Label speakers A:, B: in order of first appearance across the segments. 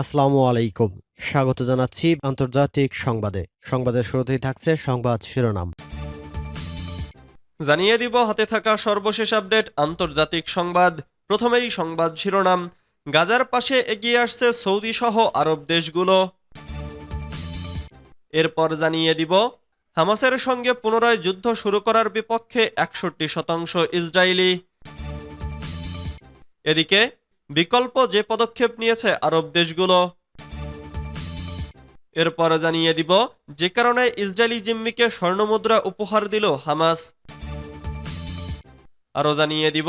A: আসসালামু আলাইকুম। স্বাগত জানাচ্ছি আন্তর্জাতিক সংবাদে। সংবাদের শুরুতেই থাকছে সংবাদ শিরোনাম।
B: জানিয়ে দিব, হাতে থাকা সর্বশেষ আপডেট, আন্তর্জাতিক সংবাদ। প্রথমেই সংবাদ শিরোনাম। গাজার পাশে এগিয়ে আসছে সৌদি সহ আরব দেশগুলো। এরপর জানিয়ে দিব, হামাসের সঙ্গে পুনরায় যুদ্ধ শুরু করার বিপক্ষে একষট্টি শতাংশ ইসরায়েলি। এদিকে বিকল্প যে পদক্ষেপ নিয়েছে আরব দেশগুলো। এরপর জানিয়ে দিব, যে কারণে ইসরায়েলি জিম্মিকে স্বর্ণমুদ্রা উপহার দিল হামাস। আরও জানিয়ে দিব,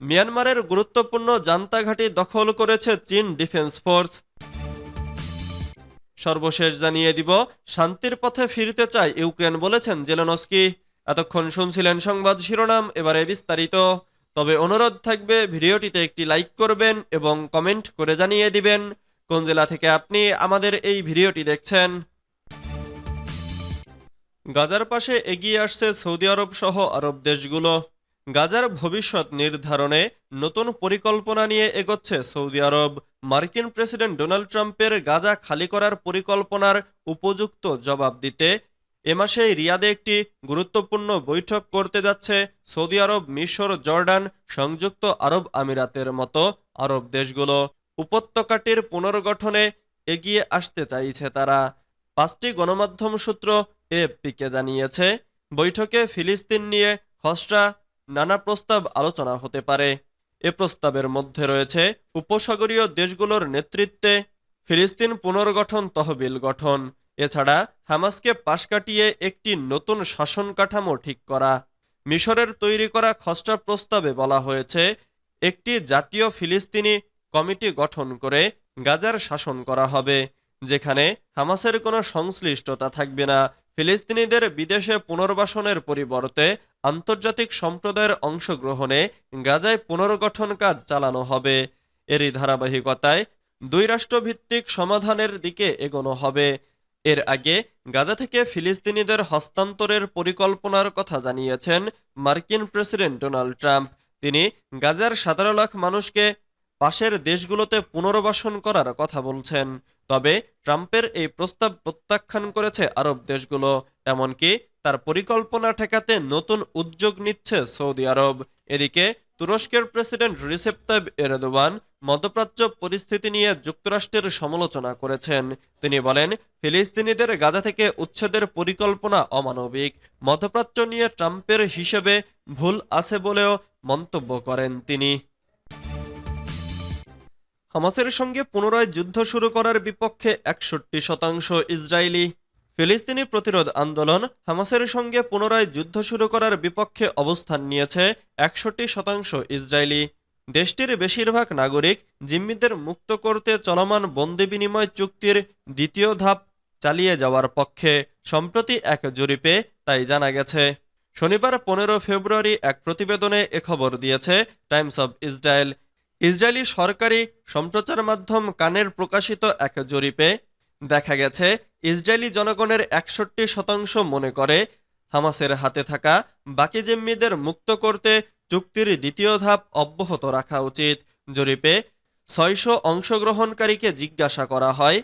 B: মিয়ানমারের গুরুত্বপূর্ণ জান্তা ঘাঁটি দখল করেছে চীন ডিফেন্স ফোর্স। সর্বশেষ জানিয়ে দিব, শান্তির পথে ফিরতে চায় ইউক্রেন বলেছেন জেলেনস্কি। এতক্ষণ শুনছিলেন সংবাদ শিরোনাম, এবারে বিস্তারিত। তবে অনুরোধ থাকবে ভিডিওটিতে একটি লাইক করবেন এবং কমেন্ট করে জানিয়ে দিবেন কোন জেলা থেকে আপনি আমাদের এই ভিডিওটি দেখছেন। গাজার পাশে এগিয়ে আসছে সৌদি আরব সহ আরব দেশগুলো। গাজার ভবিষ্যৎ নির্ধারণে নতুন পরিকল্পনা নিয়ে এগোচ্ছে সৌদি আরব। মার্কিন প্রেসিডেন্ট ডোনাল্ড ট্রাম্পের গাজা খালি করার পরিকল্পনার উপযুক্ত জবাব দিতে এ মাসে রিয়াদে একটি গুরুত্বপূর্ণ বৈঠক করতে যাচ্ছে সৌদি আরব, মিশর, জর্ডান, সংযুক্ত আরব আমিরাতের মতো আরব দেশগুলো। উপত্যকাটির পুনর্গঠনে এগিয়ে আসতে চাইছে তারা। পাঁচটি গণমাধ্যম সূত্র এএফপিকে জানিয়েছে, বৈঠকে ফিলিস্তিন নিয়ে খসড়া নানা প্রস্তাব আলোচনা হতে পারে। এ প্রস্তাবের মধ্যে রয়েছে, উপসাগরীয় দেশগুলোর নেতৃত্বে ফিলিস্তিন পুনর্গঠন তহবিল গঠন। এছাড়া হামাসকে পাশ কাটিয়ে একটি নতুন শাসন কাঠামো ঠিক করা। মিশরের তৈরি করা খসড়া প্রস্তাবে বলা হয়েছে, একটি জাতীয় ফিলিস্তিনি কমিটি গঠন করে গাজার শাসন করা হবে, যেখানে হামাসের কোনো সংশ্লিষ্টতা থাকবে না। ফিলিস্তিনিদের বিদেশে পুনর্বাসনের পরিবর্তে আন্তর্জাতিক সম্প্রদায়ের অংশগ্রহণে গাজায় পুনর্গঠন কাজ চালানো হবে। এরই ধারাবাহিকতায় দুই রাষ্ট্রভিত্তিক সমাধানের দিকে এগোনো হবে। এর আগে গাজা থেকে ফিলিস্তিনিদের হস্তান্তরের পরিকল্পনার কথা জানিয়েছেন মার্কিন প্রেসিডেন্ট ডোনাল্ড ট্রাম্প। তিনি গাজার সতেরো লাখ মানুষকে পাশের দেশগুলোতে পুনর্বাসন করার কথা বলছেন। তবে ট্রাম্পের এই প্রস্তাব প্রত্যাখ্যান করেছে আরব দেশগুলো, এমনকি তার পরিকল্পনা ঠেকাতে নতুন উদ্যোগ নিচ্ছে সৌদি আরব। এদিকে তুরস্কের প্রেসিডেন্ট রিসেপ তাইব এরদোয়ান মধ্যপ্রাচ্য পরিস্থিতি নিয়ে যুক্তরাষ্ট্রের সমালোচনা করেছেন। তিনি বলেন, ফিলিস্তিনিদের গাজা থেকে উচ্ছেদের পরিকল্পনা অমানবিক। মধ্যপ্রাচ্য নিয়ে ট্রাম্পের হিসেবে ভুল আছে বলেও মন্তব্য করেন তিনি। হামাসের সঙ্গে পুনরায় যুদ্ধ শুরু করার বিপক্ষে একষট্টি শতাংশ ইসরায়েলি। ফিলিস্তিনি প্রতিরোধ আন্দোলন হামাসের সঙ্গে পুনরায় যুদ্ধ শুরু করার বিপক্ষে অবস্থান নিয়েছে একষট্টি শতাংশ ইসরায়েলি। দেশটির বেশিরভাগ নাগরিক জিম্মিদের মুক্ত করতে চলমান বন্দি বিনিময় চুক্তির দ্বিতীয় ধাপ চালিয়ে যাওয়ার পক্ষে সম্প্রতি এক জরিপে তাই জানা গেছে। শনিবার পনেরো ফেব্রুয়ারি এক প্রতিবেদনে এ খবর দিয়েছে টাইমস অব ইসরায়েল। ইসরায়েলি সরকারি সম্প্রচার মাধ্যম কানের প্রকাশিত এক জরিপে দেখা গেছে, ইসরায়েলি জনগণের একষট্টি শতাংশ মনে করে হামাসের হাতে থাকা বাকি জিম্মিদের মুক্ত করতে চুক্তির দ্বিতীয় ধাপ অব্যাহত রাখা উচিত। জরিপে ছয়শো অংশগ্রহণকারীকে জিজ্ঞাসা করা হয়,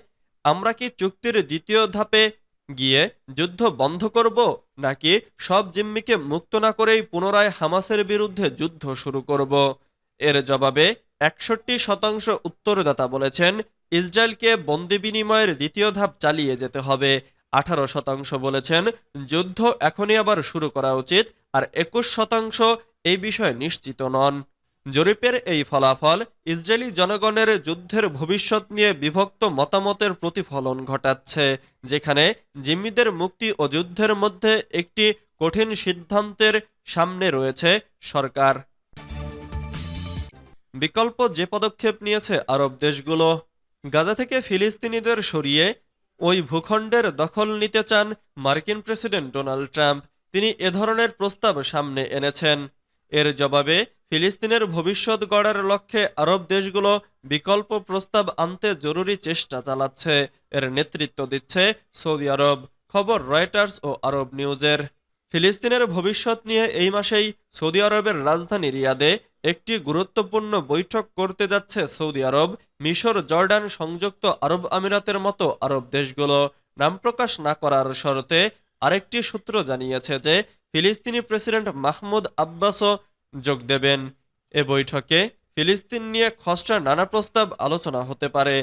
B: আমরা কি চুক্তির দ্বিতীয় ধাপে গিয়ে যুদ্ধ বন্ধ করব, নাকি সব জিম্মিকে মুক্ত না করেই পুনরায় হামাসের বিরুদ্ধে যুদ্ধ শুরু করব? এর জবাবে একষট্টি শতাংশ উত্তরদাতা বলেছেন, ইসরায়েলকে বন্দি বিনিময়ের দ্বিতীয় ধাপ চালিয়ে যেতে হবে। আঠারো শতাংশ বলেছেন, যুদ্ধ এখনই আবার শুরু করা উচিত। আর একুশ শতাংশ এই বিষয়ে নিশ্চিত নন। জরিপের এই ফলাফল ইসরায়েলি জনগণের যুদ্ধের ভবিষ্যৎ নিয়ে বিভক্ত মতামতের প্রতিফলন ঘটাচ্ছে, যেখানে জিম্মিদের মুক্তি ও যুদ্ধের মধ্যে একটি কঠিন সিদ্ধান্তের সামনে রয়েছে সরকার। বিকল্প যে পদক্ষেপ নিয়েছে আরব দেশগুলো, গাজা থেকে ফিলিস্তিনিদের সরিয়ে ওই ভূখণ্ডের দখল নিতে চান মার্কিন প্রেসিডেন্ট ডোনাল্ড ট্রাম্প। তিনি এ ধরনের প্রস্তাব সামনে এনেছেন। এর জবাবে ফিলিস্তিনের ভবিষ্যৎ গড়ার লক্ষ্যে আরব দেশগুলো বিকল্প প্রস্তাব আনতে জরুরি চেষ্টা চালাচ্ছে। এর নেতৃত্ব দিচ্ছে সৌদি আরব। খবর রয়টার্স ও আরব নিউজের। ফিলিস্তিনের ভবিষ্যৎ নিয়ে এই মাসেই সৌদি আরবের রাজধানী রিয়াদে একটি গুরুত্বপূর্ণ বৈঠক করতে যাচ্ছে সৌদি আরব। মিশর, জর্ডান সংযুক্ত আরব আমিরাতের মতো আরব দেশগুলো। নাম প্রকাশ না করার শর্তে আরেকটি সূত্র জানিয়েছে যে ফিলিস্তিনি প্রেসিডেন্ট মাহমুদ আব্বাসও যোগ দেবেন। এ বৈঠকে ফিলিস্তিন নিয়ে খসড়া নানা প্রস্তাব আলোচনা হতে পারে।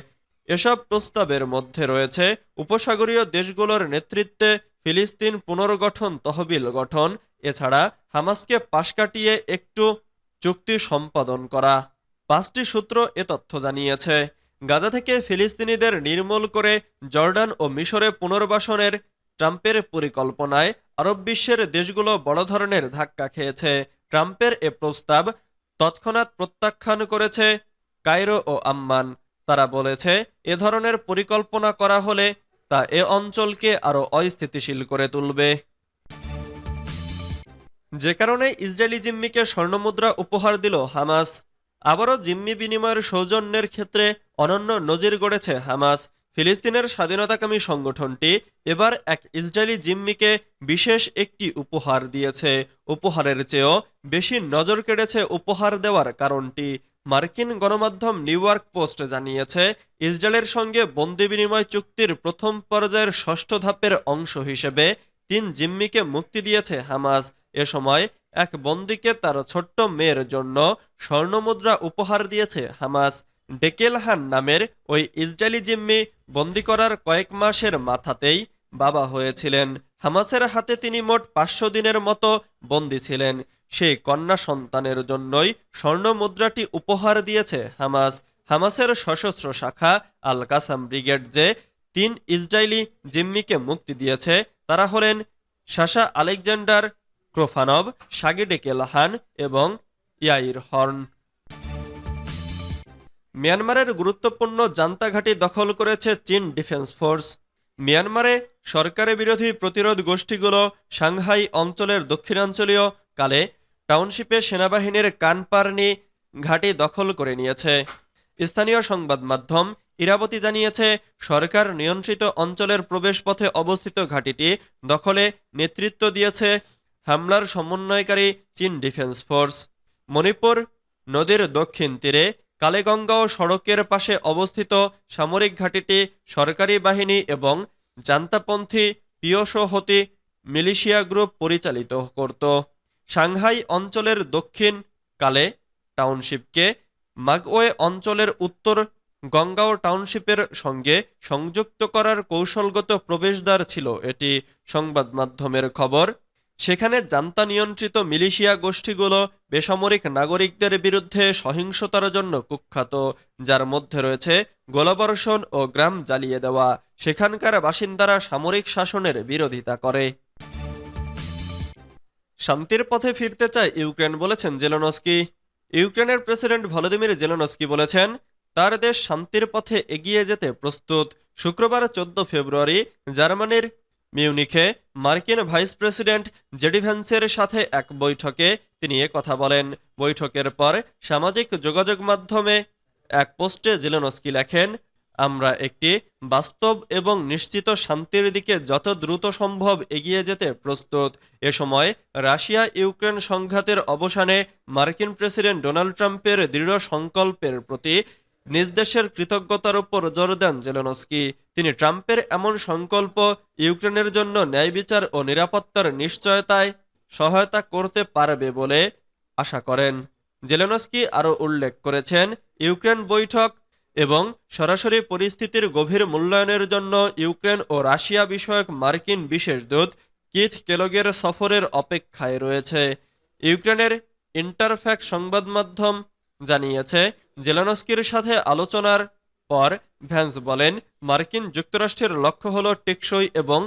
B: এসব প্রস্তাবের মধ্যে রয়েছে উপসাগরীয় দেশগুলোর নেতৃত্বে ফিলিস্তিন পুনর্গঠন তহবিল গঠন, এছাড়া হামাসকে পাশ কাটিয়ে একটু চুক্তি সম্পাদন করা। পাঁচটি সূত্র এ তথ্য জানিয়েছে। গাজা থেকে ফিলিস্তিনিদের নির্মূল করে জর্ডান ও মিশরে পুনর্বাসনের ট্রাম্পের পরিকল্পনায় আরব বিশ্বের দেশগুলো বড় ধরনের ধাক্কা খেয়েছে। ট্রাম্পের এ প্রস্তাব তৎক্ষণাৎ প্রত্যাখ্যান করেছে কায়রো ও আম্মান। তারা বলেছে, এ ধরনের পরিকল্পনা করা হলে তা এ অঞ্চলকে আরও অস্থিতিশীল করে তুলবে। যে কারণে ইসরায়েলি জিম্মিকে স্বর্ণমুদ্রা উপহার দিল হামাস। আবারও জিম্মি বিনিময়ের সৌজন্যের ক্ষেত্রে অনন্য নজির গড়েছে হামাস। ফিলিস্তিনের স্বাধীনতাকামী সংগঠনটি এবার এক ইসরায়েলি জিম্মিকে বিশেষ একটি উপহার দিয়েছে। উপহারের চেয়েও বেশি নজর কেড়েছে উপহার দেওয়ার কারণটি। মার্কিন গণমাধ্যম নিউ ইয়র্ক পোস্ট জানিয়েছে, ইসরায়েলের সঙ্গে বন্দি বিনিময় চুক্তির প্রথম পর্যায়ের ষষ্ঠ ধাপের অংশ হিসেবে তিন জিম্মিকে মুক্তি দিয়েছে হামাস। এ সময় এক বন্দিকে তার ছোট্ট মেয়ের জন্য স্বর্ণমুদ্রা উপহার দিয়েছে হামাস। ডেকেলহান নামের ওই ইসরায়েলি জিম্মি বন্দি করার কয়েক মাসের মাথাতেই বাবা হয়েছিলেন। হামাসের হাতে তিনি মোট পাঁচশো দিনের মতো বন্দি ছিলেন। সেই কন্যা সন্তানের জন্যই স্বর্ণ মুদ্রাটি উপহার দিয়েছে হামাস। হামাসের সশস্ত্র শাখা আল কাসাম ব্রিগেড যে তিন ইসরায়েলি জিম্মিকে মুক্তি দিয়েছে, তারা হলেন শাসা আলেকজান্ডার ক্রোফানভ সাগিডে কেলাহান এবং ইয়াইর হর্ন। মিয়ানমারের গুরুত্বপূর্ণ জান্তা ঘাঁটি দখল করেছে চীন ডিফেন্স ফোর্স। মিয়ানমারে সরকারের বিরোধী প্রতিরোধ গোষ্ঠীগুলো সাংহাই অঞ্চলের দক্ষিণাঞ্চলীয় কালে টাউনশিপে সেনাবাহিনীর কানপারনি ঘাঁটি দখল করে নিয়েছে। স্থানীয় সংবাদ মাধ্যম ইরাবতী জানিয়েছে, সরকার নিয়ন্ত্রিত অঞ্চলের প্রবেশপথে অবস্থিত ঘাঁটিটি দখলে নেতৃত্ব দিয়েছে হামলার সমন্বয়কারী চীন ডিফেন্স ফোর্স। মণিপুর নদীর দক্ষিণ তীরে কালেগঙ্গাও সড়কের পাশে অবস্থিত সামরিক ঘাঁটিটি সরকারি বাহিনী এবং জান্তাপন্থী পিয়সহতি মিলিশিয়া গ্রুপ পরিচালিত করত। সাংহাই অঞ্চলের দক্ষিণ কালে টাউনশিপকে মাগওয়ে অঞ্চলের উত্তর গঙ্গাও টাউনশিপের সঙ্গে সংযুক্ত করার কৌশলগত প্রবেশদ্বার ছিল। এটি সংবাদ মাধ্যমের খবর। সেখানে জান্তা নিয়ন্ত্রিত মিলিশিয়া গোষ্ঠীগুলো বেসামরিক নাগরিকদের বিরুদ্ধে সহিংসতার জন্য কুখ্যাত, যার মধ্যে রয়েছে গোলাবর্ষণ ও গ্রাম জ্বালিয়ে দেওয়া। সেখানকার বাসিন্দারা সামরিক শাসনের বিরোধিতা করে। শান্তির পথে ফিরতে চায় ইউক্রেন বলেছেন জেলনস্কি। ইউক্রেনের প্রেসিডেন্ট ভলোদিমির জেলনস্কি বলেছেন, তার দেশ শান্তির পথে এগিয়ে যেতে প্রস্তুত। শুক্রবার চোদ্দ ফেব্রুয়ারি জার্মানির মিউনিখে মার্কিন ভাইস প্রেসিডেন্ট জেডি ভ্যান্সের সাথে এক বৈঠকে তিনি এ কথা বলেন। বৈঠকের পর সামাজিক যোগাযোগ মাধ্যমে এক পোস্টে জেলেনস্কি লেখেন, আমরা একটি বাস্তব এবং নিশ্চিত শান্তির দিকে যত দ্রুত সম্ভব এগিয়ে যেতে প্রস্তুত। এ সময় রাশিয়া ইউক্রেন সংঘাতের অবসানে মার্কিন প্রেসিডেন্ট ডোনাল্ড ট্রাম্পের দৃঢ় সংকল্পের প্রতি নিজ দেশের কৃতজ্ঞতার উপর জোর দেন জেলেনস্কি। তিনি ট্রাম্পের এমন সংকল্প ইউক্রেনের জন্য ন্যায় বিচার ও নিরাপত্তার নিশ্চয়তায় সহায়তা করতে পারবে বলে আশা করেন। জেলেনস্কি আরও উল্লেখ করেছেন, ইউক্রেন বৈঠক এবং সরাসরি পরিস্থিতির গভীর মূল্যায়নের জন্য ইউক্রেন ও রাশিয়া বিষয়ক মার্কিন বিশেষ দূত কিথ কেলগের সফরের অপেক্ষায় রয়েছে। ইউক্রেনের ইন্টারফ্যাক্স সংবাদ মাধ্যম জানিয়েছে জেলানস্কির সাথে আলোচনার পর ভ্যান্স বলেন, মার্কিন যুক্তরাষ্ট্রের লক্ষ্য হল টেকসই এবং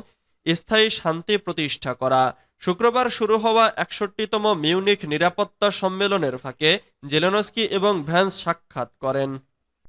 B: স্থায়ী শান্তি প্রতিষ্ঠা করা। শুক্রবার শুরু হওয়া একষট্টিতম মিউনিক নিরাপত্তা সম্মেলনের ফাঁকে জেলেনস্কি এবং ভ্যান্স সাক্ষাৎ করেন।